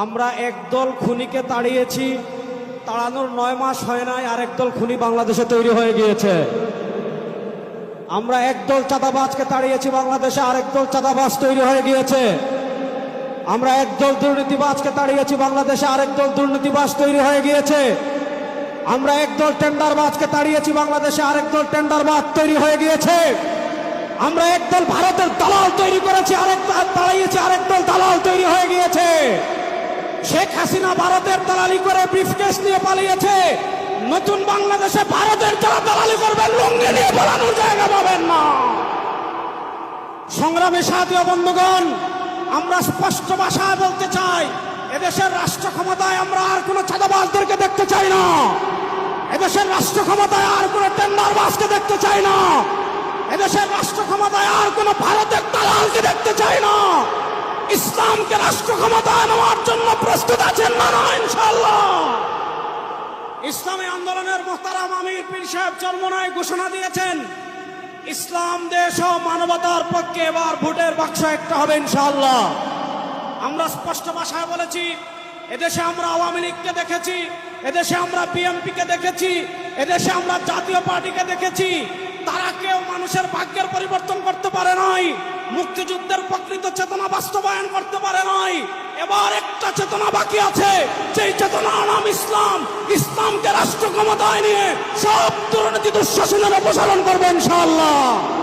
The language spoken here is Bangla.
আমরা একদল খুনিকে তাড়িয়েছি, তাড়ানোর নয় মাস হয় নাই আর একদল খুনি বাংলাদেশে তৈরি হয়ে গিয়েছে। আমরা একদল চাঁদাবাজকে তাড়িয়েছি বাংলাদেশে, আরেক দল চাঁদাবাজ তৈরি হয়ে গিয়েছে। আমরা একদল দুর্নীতিবাজকে তাড়িয়েছি বাংলাদেশে, আরেক দল দুর্নীতিবাজ তৈরি হয়ে গিয়েছে। আমরা একদল টেন্ডারবাজকে তাড়িয়েছি বাংলাদেশে, আরেক দল টেন্ডারবাজ তৈরি হয়ে গিয়েছে। আমরা একদল ভারতের দালাল তৈরি করেছি, আরেক তাড়িয়েছি, আরেক দল দালাল তৈরি হয়ে গিয়েছে। শেখ হাসিনা ভারতের দালালি করে ব্রিফকেস নিয়ে পালিয়েছে। নতুন বাংলাদেশে ভারতের যারা দালালি করবেন লুঙ্গি নিয়ে পালানোর জায়গা পাবেন না। সংগ্রামে সাথীয় বন্ধুগণ, আমরা স্পষ্ট ভাষায় বলতে চাই, এদেশের রাষ্ট্র ক্ষমতায় আমরা আর কোনো চাঁদাবাজদেরকে দেখতে চাই না। এদেশের রাষ্ট্র ক্ষমতায় আর কোনো টেন্ডারবাজকে দেখতে চাই না। এদেশের রাষ্ট্র ক্ষমতায় আর কোনো ভারতের দালালকে দেখতে চাই না ইসলামকে রাষ্ট্র ক্ষমতায় নেওয়ার জন্য প্রস্তুত আছেন না ইনশাল্লাহ ইসলামী আন্দোলনের মোহতারাম আমির পীর সাহেব চরমনায় ঘোষণা দিয়েছেন, ইসলাম, দেশ ও মানবতার পক্ষে এবার ভোটের বাক্স একটা হবে, ইনশাআল্লাহ। আমরা স্পষ্ট ভাষায় বলেছি, এদেশে আমরা আওয়ামী লীগকে দেখেছি, এদেশে আমরা বিএনপিকে দেখেছি, এদেশে আমরা জাতীয় পার্টিকে দেখেছি। তারা কেউ মানুষের ভাগ্যের পরিবর্তন করতে পারে নাই, মুক্তিযুদ্ধের প্রকৃত বাস্তবায়ন করতে পারে নাই। এবার একটা চেতনা বাকি আছে। সেই চেতনার নাম ইসলাম। ইসলামকে রাষ্ট্র ক্ষমতায় নিয়ে সব দুর্নীতি, দুঃশাসনের অপসারণ করবে ইনশাআল্লাহ।